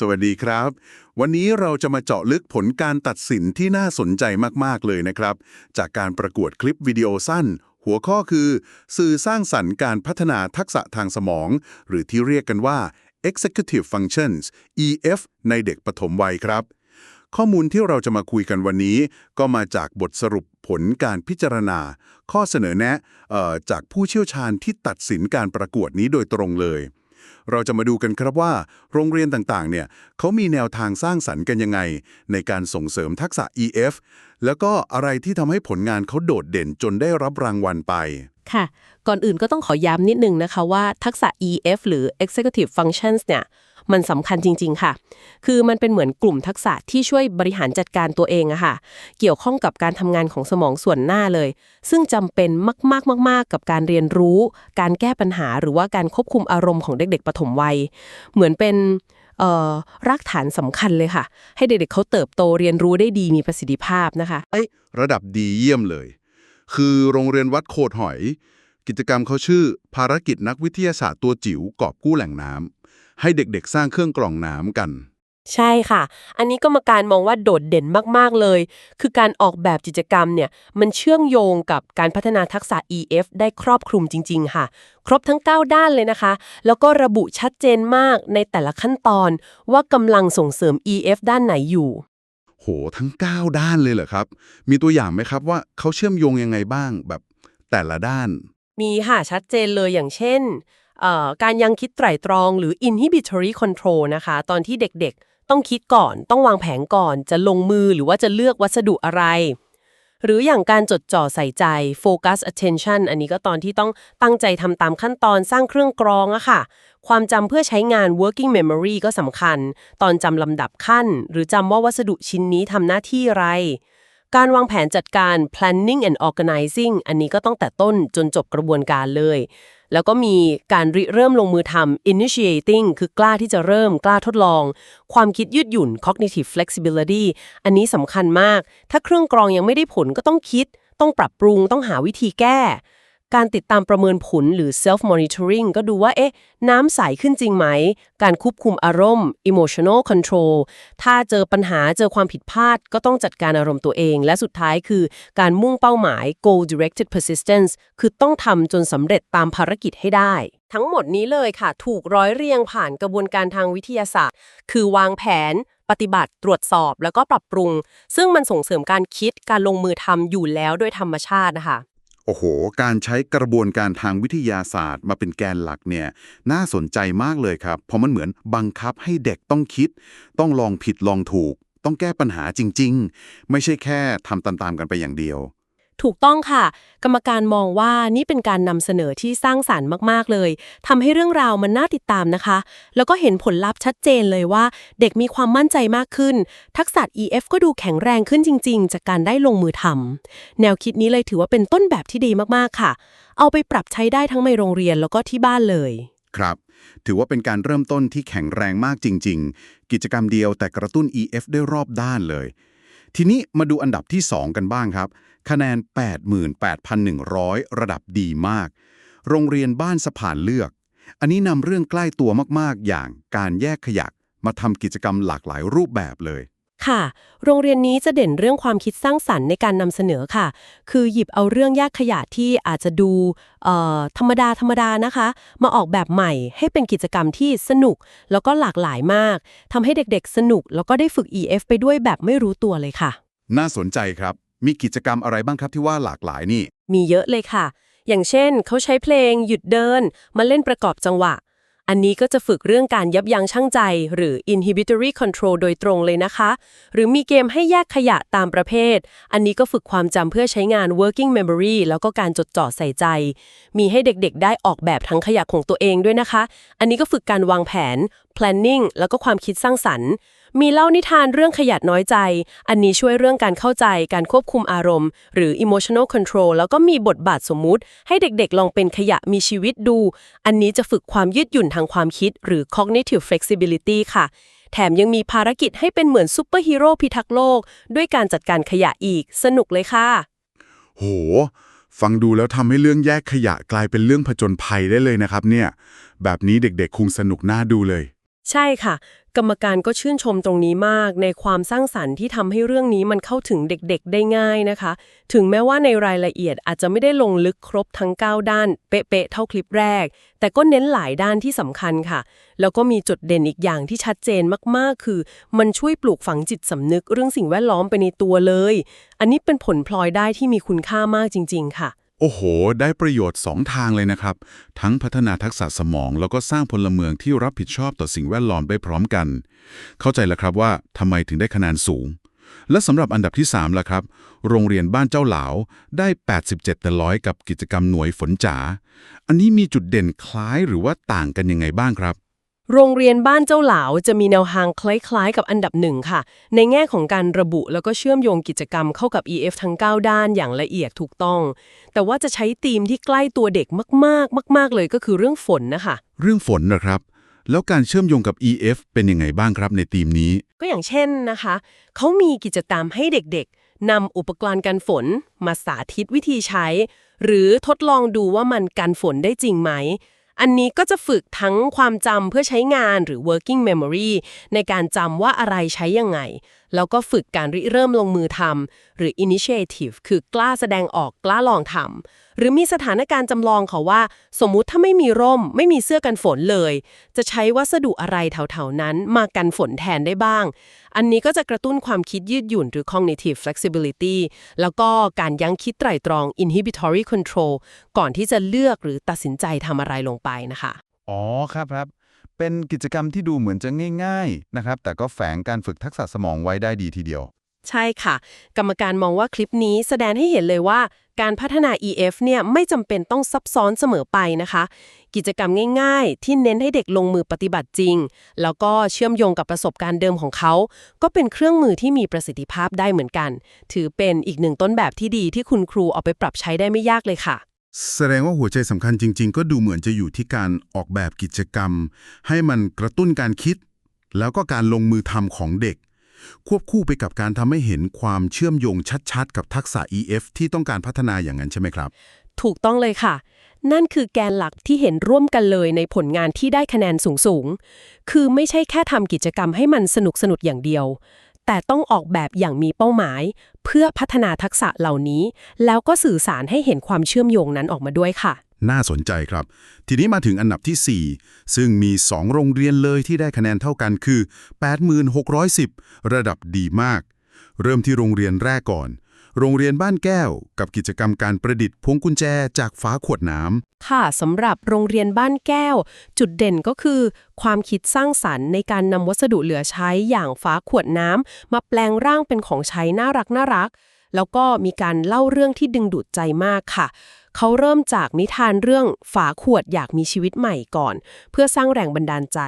สวัสดีครับ วันนี้เราจะมาเจาะลึกผลการตัดสินที่น่าสนใจมาก ๆ เลยนะครับ จากการประกวดคลิปวิดีโอสั้น หัวข้อคือ สื่อสร้างสรรค์การพัฒนาทักษะทางสมอง หรือที่เรียกกันว่า executive functions EF ในเด็กปฐมวัยครับ ข้อมูลที่เราจะมาคุยกันวันนี้ ก็มาจากบทสรุปผลการพิจารณา ข้อเสนอแนะจากผู้เชี่ยวชาญที่ตัดสินการประกวดนี้โดยตรงเลย เราจะมาดูกันครับว่า โรงเรียนต่างๆ เนี่ยเขามีแนวทางสร้างสรรค์กันยังไง ในการส่งเสริมทักษะ EF แล้วก็อะไรที่ทำให้ผลงานเขาโดดเด่นจนได้รับรางวัลไป ค่ะ ก่อนอื่นก็ต้องขอย้ำนิดนึงนะคะว่าทักษะ EF หรือ Executive Functions เนี่ย มันสำคัญจริง ๆ ค่ะ คือมันเป็นเหมือนกลุ่มทักษะที่ช่วยบริหารจัดการตัวเองอะค่ะ เกี่ยวข้องกับการทำงานของสมองส่วนหน้าเลย ซึ่งจำเป็นมากๆๆๆกับการเรียนรู้ การแก้ปัญหาหรือว่าการควบคุมอารมณ์ของเด็ก ๆปฐมวัย เหมือนเป็นรากฐานสำคัญเลยค่ะ ให้เด็กๆเขาเติบโตเรียนรู้ได้ดีมีประสิทธิภาพนะคะระดับดีเยี่ยมเลย คือโรงเรียนวัดโคดหอย กิจกรรมเขาชื่อ ภารกิจนักวิทยาศาสตร์ตัวจิ๋วกอบกู้แหล่งน้ำ ให้เด็กๆ สร้างเครื่องกรองน้ำกัน ใช่ค่ะ อันนี้กรรมการมองว่าโดดเด่นมากๆเลย คือการออกแบบกิจกรรมเนี่ย มันเชื่อมโยงกับการพัฒนาทักษะ EF ได้ครอบคลุมจริง ๆ ค่ะ ครบทั้ง 9 ด้านเลยนะคะ แล้วก็ระบุชัดเจนมากในแต่ละขั้นตอน ว่ากำลังส่งเสริม EF ด้านไหนอยู่ โห ทั้ง 9 ด้านเลยเหรอครับ มีตัวอย่างไหมครับว่าเขาเชื่อมโยงยังไงบ้างแบบแต่ละด้าน มีค่ะชัดเจนเลยอย่างเช่นเอ่อ การยังคิดไตร่ตรองหรือ inhibitory control นะคะ ตอนที่เด็กๆ ต้องคิดก่อน ต้องวางแผนก่อน จะลงมือหรือว่าจะเลือกวัสดุอะไร หรืออย่างการจดจ่อใส่ใจ focus attention อันนี้ก็ตอนที่ต้องตั้งใจทำตามขั้นตอนสร้างเครื่องกรองอะค่ะ ความจำเพื่อใช้งาน working memory ก็สำคัญ ตอนจำลำดับขั้น หรือจำว่าวัสดุชิ้นนี้ทำหน้าที่อะไรการวางแผนจัดการ planning and organizing อันนี้ก็ต้องแต่ต้นจนจบกระบวนการเลย แล้วก็มีการริเริ่มลงมือทำ initiating คือกล้าที่จะเริ่มกล้าทดลอง ความคิดยืดหยุ่น cognitive flexibility อันนี้สำคัญมาก ถ้าเครื่องกรองยังไม่ได้ผลก็ต้องคิด ต้องปรับปรุงต้องหาวิธีแก้ การติดตามประเมินผลหรือ self monitoring ก็ดูว่า เอ๊ะ น้ำใสขึ้นจริงไหม การควบคุมอารมณ์ emotional control ถ้าเจอปัญหาเจอความผิดพลาด ก็ต้องจัดการอารมณ์ตัวเอง และสุดท้ายคือการมุ่งเป้าหมาย goal directed persistence คือต้องทำจนสำเร็จตามภารกิจให้ได้ทั้งหมดนี้เลยค่ะ ถูกร้อยเรียงผ่านกระบวนการทางวิทยาศาสตร์ คือวางแผน ปฏิบัติ ตรวจสอบ แล้วก็ปรับปรุง ซึ่งมันส่งเสริมการคิดการลงมือทำอยู่แล้วด้วยธรรมชาตินะคะ โอ้โห การใช้กระบวนการทางวิทยาศาสตร์ มาเป็นแกนหลักเนี่ยน่าสนใจมากเลยครับ เพราะมันเหมือนบังคับให้เด็กต้องคิด ต้องลองผิดลองถูก ต้องแก้ปัญหาจริง ๆ ไม่ใช่แค่ทำตามๆกันไปอย่างเดียว ถูกต้องค่ะ กรรมการมองว่านี่เป็นการนำเสนอที่สร้างสารรค์มาก ๆ เลยทำให้เรื่องราวมันน่าติดตามนะคะ แล้วก็เห็นผลลัพธ์ชัดเจนเลยว่า เด็กมีความมั่นใจมากขึ้น ทักษะ EF ก็ดูแข็งแรงขึ้นจริง ๆ จากการได้ลงมือทำแนวคิดนี้เลยถือว่าเป็นต้นแบบที่ดีมาก ๆ ค่ะ เอาไปปรับใช้ได้ทั้งในโรงเรียนแล้วก็ที่บ้านเลย ครับ ถือว่าเป็นการเริ่มต้นที่แข็งแรงมากจริง ๆ กิจกรรมเดียวแต่กระตุ้น EF ได้รอบด้านเลย ทีนี้มาดูอันดับที่ 2 กันบ้างครับ คะแนน 88,100 ระดับดีมาก โรงเรียนบ้านสะพานเลือก อันนี้นำเรื่องใกล้ตัวมากๆ อย่างการแยกขยะมาทำกิจกรรมหลากหลายรูปแบบเลย ค่ะ โรงเรียนนี้จะเด่นเรื่องความคิดสร้างสรรค์ในการนำเสนอค่ะ คือหยิบเอาเรื่องแยกขยะที่อาจจะดูเอ่อธรรมดาธรรมดานะคะ มาออกแบบใหม่ให้เป็นกิจกรรมที่สนุกแล้วก็หลากหลายมากทำให้เด็กๆ สนุก แล้วก็ได้ฝึก EF ไปด้วยแบบไม่รู้ตัวเลยค่ะ น่าสนใจครับ มีกิจกรรมอะไรบ้างครับที่ว่าหลากหลายนี่ มีเยอะเลยค่ะ อย่างเช่น เขาใช้เพลงหยุดเดิน มาเล่นประกอบจังหวะ อันนี้ก็จะฝึกเรื่องการยับยั้งชั่งใจ หรือ inhibitory control โดยตรงเลยนะคะ หรือมีเกมให้แยกขยะตามประเภท อันนี้ก็ฝึกความจำเพื่อใช้งาน working memory แล้วก็การจดจ่อใส่ใจ มีให้เด็กๆ ได้ออกแบบทั้งขยะของตัวเองด้วยนะคะ อันนี้ก็ฝึกการวางแผน planning แล้วก็ความคิดสร้างสรรค์ มีเล่านิทานเรื่องขยัดน้อยใจ อันนี้ช่วยเรื่องการเข้าใจการควบคุมอารมณ์ หรือ emotional control แล้วก็มีบทบาทสมมุติ ให้เด็กๆ ลองเป็นขยะมีชีวิตดู อันนี้จะฝึกความยืดหยุ่นทางความคิด หรือ cognitive flexibility ค่ะ แถมยังมีภารกิจให้เป็นเหมือนซูเปอร์ฮีโร่พิทักษ์โลก ด้วยการจัดการขยะอีก สนุกเลยค่ะ โห ฟังดูแล้วทำให้เรื่องแยกขยะกลายเป็นเรื่องผจญภัยได้เลยนะครับเนี่ย แบบนี้เด็กๆ คงสนุกน่าดูเลย ใช่ค่ะ กรรมการก็ชื่นชมตรงนี้มาก ในความสร้างสรรค์ที่ทำให้เรื่องนี้มันเข้าถึงเด็กๆ ได้ง่ายนะคะ ถึงแม้ว่าในรายละเอียดอาจจะไม่ได้ลงลึกครบทั้ง 9 ด้าน เป๊ะๆเท่าคลิปแรก แต่ก็เน้นหลายด้านที่สำคัญค่ะ แล้วก็มีจุดเด่นอีกอย่างที่ชัดเจนมากๆ คือ มันช่วยปลูกฝังจิตสำนึกเรื่องสิ่งแวดล้อมไปในตัวเลย อันนี้เป็นผลพลอยได้ที่มีคุณค่ามากจริง ๆ ค่ะ โอ้โห ได้ประโยชน์ 2 ทางเลยนะครับ ทั้งพัฒนาทักษะสมอง แล้วก็สร้างพลเมืองที่รับผิดชอบต่อสิ่งแวดล้อมไปพร้อมกัน เข้าใจแล้วครับว่าทำไมถึงได้คะแนนสูง และสำหรับอันดับที่3ล่ะครับ โรงเรียนบ้านเจ้าเหลาได้ 87แต่ร้อยกับกิจกรรมหน่วยฝนจ๋า อันนี้มีจุดเด่นคล้ายหรือว่าต่างกันยังไงบ้างครับ โรงเรียนบ้านเจ้าหลาวจะมีแนวทางคล้ายๆ กับอันดับหนึ่งค่ะ ในแง่ของการระบุแล้วก็เชื่อมโยงกิจกรรมเข้ากับ EF ทั้ง 9 ด้านอย่างละเอียดถูกต้อง แต่ว่าจะใช้ธีมที่ใกล้ตัวเด็กมากๆ มาก ๆ เลยก็คือเรื่องฝนนะคะ เรื่องฝนนะครับ แล้วการเชื่อมโยงกับ EF เป็นยังไงบ้างครับในทีมนี้ ก็อย่างเช่นนะคะ เขามีกิจกรรมให้เด็กๆนำอุปกรณ์กันฝนมาสาธิตวิธีใช้ หรือทดลองดูว่ามันกันฝนได้จริงไหม อันนี้ก็จะฝึกทั้งความจำเพื่อใช้งานหรือ working memory ในการจำว่าอะไรใช้ยังไง แล้วก็ฝึกการริเริ่มลงมือทำหรือ initiative คือกล้าแสดงออกกล้าลองทำ หรือมีสถานการณ์จำลองเขาว่า สมมุติถ้าไม่มีร่ม ไม่มีเสื้อกันฝนเลย จะใช้วัสดุอะไรแถวๆนั้นมากันฝนแทนได้บ้าง อันนี้ก็จะกระตุ้นความคิดยืดหยุ่นหรือ cognitive flexibility แล้วก็การยั้งคิดไตร่ตรอง inhibitory control ก่อนที่จะเลือกหรือตัดสินใจทำอะไรลงไปนะคะ อ๋อครับครับ เป็นกิจกรรมที่ดูเหมือนจะง่าย ๆนะครับ แต่ก็แฝงการฝึกทักษะสมองไว้ได้ดีทีเดียว ใช่ค่ะ กรรมการมองว่าคลิปนี้แสดงให้เห็นเลยว่าการพัฒนา EF เนี่ยไม่จำเป็นต้องซับซ้อนเสมอไปนะคะ กิจกรรมง่ายๆ ที่เน้นให้เด็กลงมือปฏิบัติจริง แล้วก็เชื่อมโยงกับประสบการณ์เดิมของเขา ก็เป็นเครื่องมือที่มีประสิทธิภาพได้เหมือนกัน ถือเป็นอีกหนึ่งต้นแบบที่ดีที่คุณครูเอาไปปรับใช้ได้ไม่ยากเลยค่ะ แสดงว่าหัวใจสำคัญจริง ๆ ก็ดูเหมือนจะอยู่ที่การออกแบบกิจกรรม ให้มันกระตุ้นการคิด แล้วก็การลงมือทำของเด็ก ควบคู่ไปกับการทำให้เห็นความเชื่อมโยงชัดๆ กับทักษะ EF ที่ต้องการพัฒนาอย่างนั้นใช่ไหมครับ ถูกต้องเลยค่ะ นั่นคือแกนหลักที่เห็นร่วมกันเลยในผลงานที่ได้คะแนนสูงๆ คือไม่ใช่แค่ทำกิจกรรมให้มันสนุกสนุกอย่างเดียว แต่ต้องออกแบบอย่างมีเป้าหมาย เพื่อพัฒนาทักษะเหล่านี้ แล้วก็สื่อสารให้เห็นความเชื่อมโยงนั้นออกมาด้วยค่ะ น่าสนใจครับ ทีนี้มาถึงอันดับที่ 4 ซึ่งมี 2 โรงเรียนเลยที่ได้คะแนนเท่ากันคือ 8610 ระดับดีมาก เริ่มที่โรงเรียนแรกก่อน โรงเรียนบ้านแก้ว กับกิจกรรมการประดิษฐ์พวงกุญแจจากฝาขวดน้ำค่ะสำหรับโรงเรียนบ้านแก้ว จุดเด่นก็คือ ความคิดสร้างสรรค์ในการนำวัสดุเหลือใช้อย่างฝาขวดน้ำมาแปลงร่างเป็นของใช้น่ารักน่ารักแล้วก็มีการเล่าเรื่องที่ดึงดูดใจมากค่ะ เขาเริ่มจากนิทานเรื่องฝาขวดอยากมีชีวิตใหม่ก่อน เพื่อสร้างแรงบันดาลใจ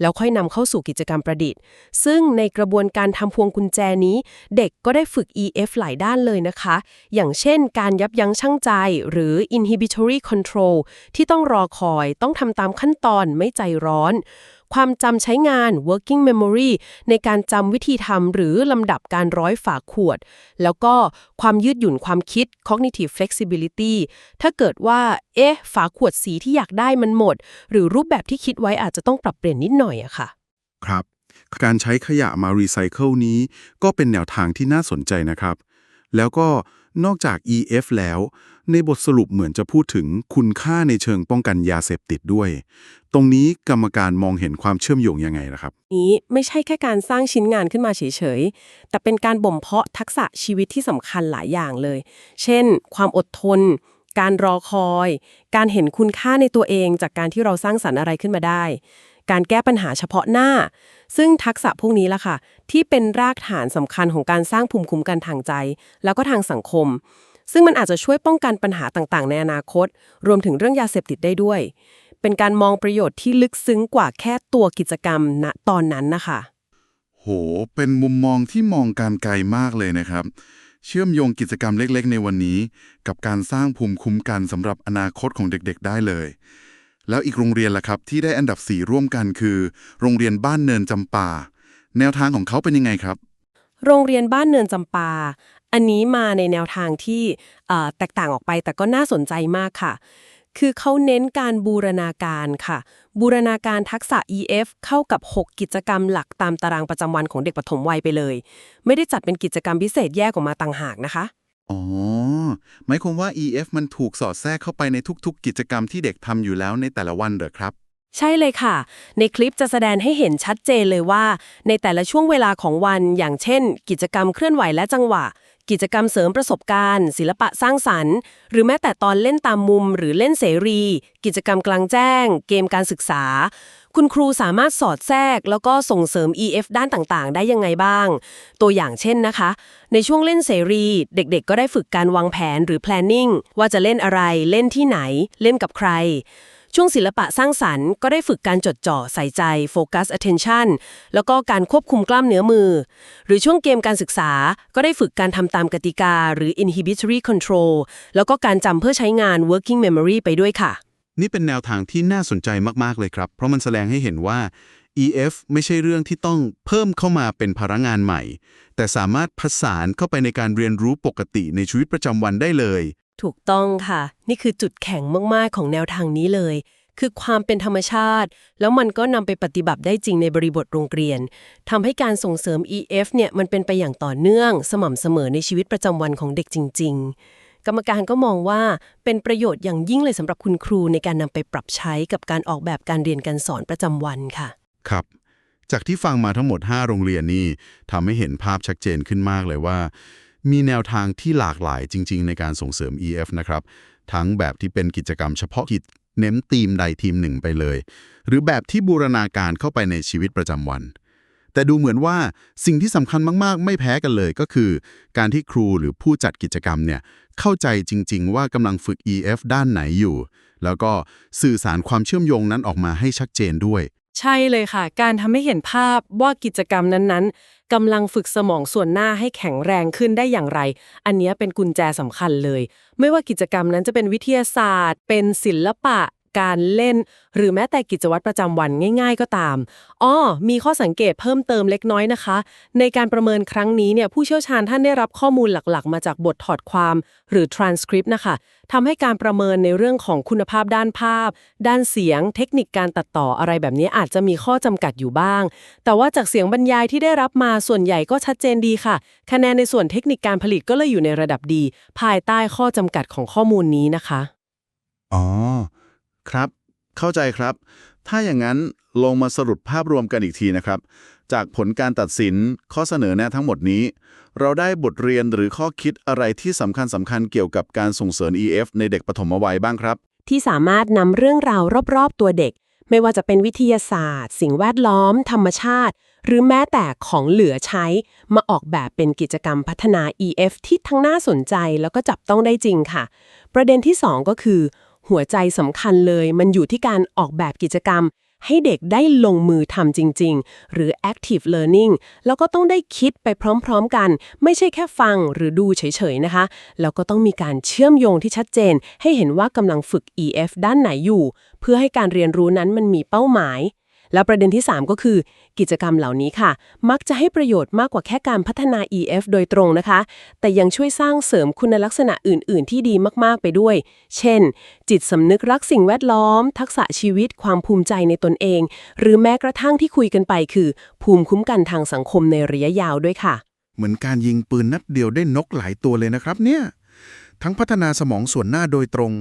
แล้วค่อยนำเข้าสู่กิจกรรมประดิษฐ์ ซึ่งในกระบวนการทำพวงกุญแจนี้ เด็กก็ได้ฝึก EF หลายด้านเลยนะคะ อย่างเช่น การยับยั้งชั่งใจ หรือ inhibitory control ที่ต้องรอคอย ต้องทำตามขั้นตอนไม่ใจร้อน ความจำใช้งาน working memory ในการจำวิธีทำหรือลำดับการร้อยฝาขวด แล้วก็ความยืดหยุ่นความคิด cognitive flexibility ถ้าเกิดว่า เอ๊ะ ฝาขวดสีที่อยากได้มันหมด หรือรูปแบบที่คิดไว้อาจจะต้องปรับเปลี่ยนนิดหน่อยอะค่ะ ครับ การใช้ขยะมารีไซเคิลนี้ ก็เป็นแนวทางที่น่าสนใจนะครับ แล้วก็ นอกจาก EF แล้ว ในบทสรุปเหมือนจะพูดถึงคุณค่าในเชิงป้องกันยาเสพติดด้วย ตรงนี้กรรมการมองเห็นความเชื่อมโยงยังไงนะครับ นี้ไม่ใช่แค่การสร้างชิ้นงานขึ้นมาเฉยๆ แต่เป็นการบ่มเพาะทักษะชีวิตที่สำคัญหลายอย่างเลย เช่น ความอดทน การรอคอย การเห็นคุณค่าในตัวเองจากการที่เราสร้างสรรค์อะไรขึ้นมาได้ การแก้ปัญหาเฉพาะหน้า ซึ่งทักษะพวกนี้ล่ะค่ะ ที่เป็นรากฐานสำคัญของการสร้างภูมิคุ้มกันทางใจ แล้วก็ทางสังคม ซึ่งมันอาจจะช่วยป้องกันปัญหาต่างๆ ในอนาคต รวมถึงเรื่องยาเสพติดได้ด้วย เป็นการมองประโยชน์ที่ลึกซึ้งกว่าแค่ตัวกิจกรรมณตอนนั้นนะคะโห เป็นมุมมองที่มองการไกลมากเลยนะครับ เชื่อมโยงกิจกรรมเล็กๆ ในวันนี้ กับการสร้างภูมิคุ้มกันสำหรับอนาคตของเด็กๆ ได้เลย แล้วอีกโรงเรียนล่ะครับที่ได้อันดับ 4 ร่วมกันคือ โรงเรียนบ้านเนินจำปา แนวทางของเขาเป็นยังไงครับ โรงเรียนบ้านเนินจำปา อันนี้มาในแนวทางที่แตกต่างออกไปแต่ก็น่าสนใจมากค่ะ คือเขาเน้นการบูรณาการค่ะ บูรณาการทักษะ EF เข้ากับ 6 กิจกรรมหลักตามตารางประจำวันของเด็กปฐมวัยไปเลย ไม่ได้จัดเป็นกิจกรรมพิเศษแยกออกมาต่างหากนะคะ อ๋อ หมายความว่า EF มันถูกสอดแทรกเข้าไปในทุก ๆ กิจกรรมที่เด็กทำอยู่แล้วในแต่ละวันเหรอครับ ใช่เลยค่ะ ในคลิปจะแสดงให้เห็นชัดเจนเลยว่า ในแต่ละช่วงเวลาของวันอย่างเช่น กิจกรรมเคลื่อนไหวและจังหวะ กิจกรรมเสริมประสบการณ์ ศิลปะสร้างสรรค์ หรือแม้แต่ตอนเล่นตามมุมหรือเล่นเสรี กิจกรรมกลางแจ้ง เกมการศึกษา คุณครูสามารถสอดแทรก แล้วก็ส่งเสริม EF ด้านต่างๆ ได้ยังไงบ้าง ตัวอย่างเช่นนะคะ ในช่วงเล่นเสรี เด็กๆ ก็ได้ฝึกการวางแผนหรือ planning ว่าจะเล่นอะไร เล่นที่ไหน เล่นกับใคร ช่วงศิลปะสร้างสรรค์ก็ได้ฝึกการจดจ่อใส่ใจ focus attention แล้วก็การควบคุมกล้ามเนื้อมือ หรือช่วงเกมการศึกษา ก็ได้ฝึกการทำตามกติกา หรือ inhibitory control แล้วก็การจำเพื่อใช้งาน working memory ไปด้วยค่ะ นี่เป็นแนวทางที่น่าสนใจมาก ๆ เลยครับ เพราะมันแสดงให้เห็นว่า EF ไม่ใช่เรื่องที่ต้องเพิ่มเข้ามาเป็นพารางานใหม่ แต่สามารถผสานเข้าไปในการเรียนรู้ปกติในชีวิตประจำวันได้เลย ถูกต้องค่ะ นี่คือจุดแข็งมาก ๆ ของแนวทางนี้เลย คือความเป็นธรรมชาติ แล้วมันก็นำไปปฏิบัติได้จริงในบริบทโรงเรียนทำให้การส่งเสริม EF เนี่ยมันเป็นไปอย่างต่อเนื่อง สม่ำเสมอในชีวิตประจำวันของเด็กจริง ๆ กรรมการก็มองว่าเป็นประโยชน์อย่างยิ่งเลยสำหรับคุณครูในการนำไปปรับใช้กับการออกแบบการเรียนการสอนประจำวันค่ะ ครับ จากที่ฟังมาทั้งหมด 5 โรงเรียนนี่ทำให้เห็นภาพชัดเจนขึ้นมากเลยว่า มีแนวทางที่หลากหลายจริง ๆ ในการส่งเสริม EF นะครับ ทั้งแบบที่เป็นกิจกรรมเฉพาะกิจเน้นทีมใดทีมหนึ่งไปเลย หรือแบบที่บูรณาการเข้าไปในชีวิตประจำวัน แต่ดูเหมือนว่าสิ่งที่สำคัญมากๆ ไม่แพ้กันเลยก็คือ การที่ครูหรือผู้จัดกิจกรรมเนี่ยเข้าใจจริง ๆ ว่ากำลังฝึก EF ด้านไหนอยู่ แล้วก็สื่อสารความเชื่อมโยงนั้นออกมาให้ชัดเจนด้วย ใช่เลยค่ะ การทำให้เห็นภาพว่ากิจกรรมนั้นๆกำลังฝึกสมองส่วนหน้าให้แข็งแรงขึ้นได้อย่างไร อันเนี้ยเป็นกุญแจสำคัญเลย ไม่ว่ากิจกรรมนั้นจะเป็นวิทยาศาสตร์ เป็นศิลปะ การเล่น หรือแม้แต่กิจวัตรประจำวันง่าย ๆ ก็ตามอ้อมีข้อสังเกตเพิ่มเติมเล็กน้อยนะคะ ในการประเมินครั้งนี้เนี่ยผู้เชี่ยวชาญท่านได้รับข้อมูลหลักๆ มาจากบทถอดความหรือ transcript นะคะทำให้การประเมินในเรื่องของคุณภาพด้านภาพ ด้านเสียง เทคนิคการตัดต่ออะไรแบบนี้อาจจะมีข้อจำกัดอยู่บ้าง แต่ว่าจากเสียงบรรยายที่ได้รับมาส่วนใหญ่ก็ชัดเจนดีค่ะ คะแนนในส่วนเทคนิคการผลิตก็เลยอยู่ในระดับดี ภายใต้ข้อจำกัดของข้อมูลนี้นะคะ อ๋อ ครับ เข้าใจครับ ถ้าอย่างนั้นลงมาสรุปภาพรวมกันอีกทีนะครับ จากผลการตัดสินข้อเสนอแนะทั้งหมดนี้ เราได้บทเรียนหรือข้อคิดอะไรที่สำคัญสำคัญเกี่ยวกับการส่งเสริม EF ในเด็กปฐมวัยบ้างครับ ที่สามารถนำเรื่องราวรอบๆตัวเด็ก ไม่ว่าจะเป็นวิทยาศาสตร์ สิ่งแวดล้อม ธรรมชาติ หรือแม้แต่ของเหลือใช้ มาออกแบบเป็นกิจกรรมพัฒนา EF ที่ทั้งน่าสนใจแล้วก็จับต้องได้จริงค่ะ ประเด็นที่ 2 ก็คือ หัวใจสำคัญเลย มันอยู่ที่การออกแบบกิจกรรม ให้เด็กได้ลงมือทำจริง ๆ หรือ active learning แล้วก็ต้องได้คิดไปพร้อมๆกัน ไม่ใช่แค่ฟังหรือดูเฉยๆนะคะ แล้วก็ต้องมีการเชื่อมโยงที่ชัดเจน ให้เห็นว่ากำลังฝึก EF ด้านไหนอยู่ เพื่อให้การเรียนรู้นั้นมันมีเป้าหมาย แล้วประเด็นที่ 3 ก็คือ กิจกรรมเหล่านี้ค่ะ มักจะให้ประโยชน์มากกว่าแค่การพัฒนา EF โดยตรงนะคะ แต่ยังช่วยสร้างเสริมคุณลักษณะอื่น ๆ ที่ดีมาก ๆ ไปด้วย เช่น จิตสำนึกรักสิ่งแวดล้อม ทักษะชีวิต ความภูมิใจในตนเอง หรือแม้กระทั่งที่คุยกันไปคือ ภูมิคุ้มกันทางสังคมในระยะยาวด้วยค่ะ เหมือนการยิงปืนนัดเดียวได้นกหลายตัวเลยนะครับเนี่ย ทั้งพัฒนาสมองส่วนหน้าโดยตรง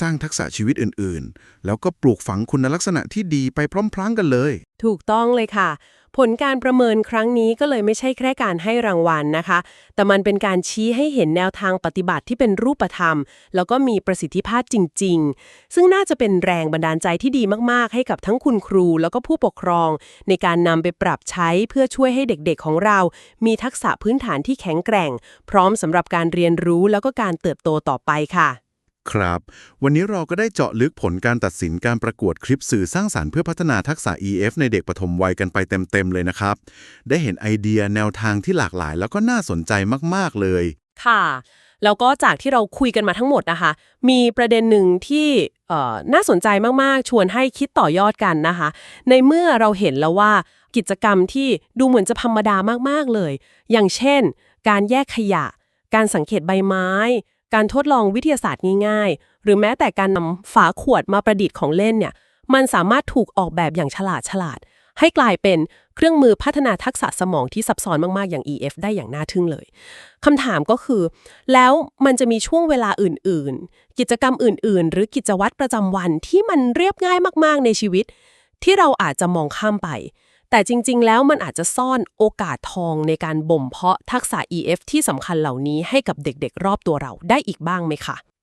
สร้างทักษะชีวิตอื่น ๆ แล้วก็ปลูกฝังคุณลักษณะที่ดีไปพร้อมๆกันเลย ถูกต้องเลยค่ะ ผลการประเมินครั้งนี้ก็เลยไม่ใช่แค่การให้รางวัลนะคะ แต่มันเป็นการชี้ให้เห็นแนวทางปฏิบัติที่เป็นรูปธรรม แล้วก็มีประสิทธิภาพจริง ๆ ซึ่งน่าจะเป็นแรงบันดาลใจที่ดีมากๆ ให้กับทั้งคุณครู แล้วก็ผู้ปกครอง ในการนำไปปรับใช้เพื่อช่วยให้เด็กๆของเรา มีทักษะพื้นฐานที่แข็งแกร่ง พร้อมสำหรับการเรียนรู้แล้วก็การเติบโตต่อไปค่ะ ครับ วันนี้เราก็ได้เจาะลึกผลการตัดสินการประกวดคลิปสื่อสร้างสารรค์เพื่อพัฒนาทักษะ EF ในเด็กปฐมวัยกันไปเต็ม ๆ เลยนะครับ ได้เห็นไอเดียแนวทางที่หลากหลาย แล้วก็น่าสนใจมากๆเลย ค่ะ แล้วก็จากที่เราคุยกันมาทั้งหมดนะคะ มีประเด็นหนึ่งที่น่าสนใจมากๆ ชวนให้คิดต่อยอดกันนะคะ ในเมื่อเราเห็นแล้วว่ากิจกรรมที่ดูเหมือนจะธรรมดามากๆเลย อย่างเช่น การแยกขยะ การสังเกตใบไม้ การทดลองวิทยาศาสตร์ง่ายๆ หรือแม้แต่การนำฝาขวดมาประดิษฐ์ของเล่นเนี่ย มันสามารถถูกออกแบบอย่างฉลาดฉลาด ให้กลายเป็นเครื่องมือพัฒนาทักษะสมองที่ซับซ้อนมากๆ อย่าง EF ได้อย่างน่าทึ่งเลยคำถามก็คือ แล้วมันจะมีช่วงเวลาอื่นๆ กิจกรรมอื่นๆ หรือกิจวัตรประจำวันที่มันเรียบง่ายมากๆ ในชีวิต ที่เราอาจจะมองข้ามไป แต่จริง ๆ แล้วมันอาจจะซ่อนโอกาสทองในการบ่มเพาะทักษะ EF ที่สำคัญเหล่านี้ให้กับเด็กๆ รอบตัวเราได้อีกบ้างไหมคะ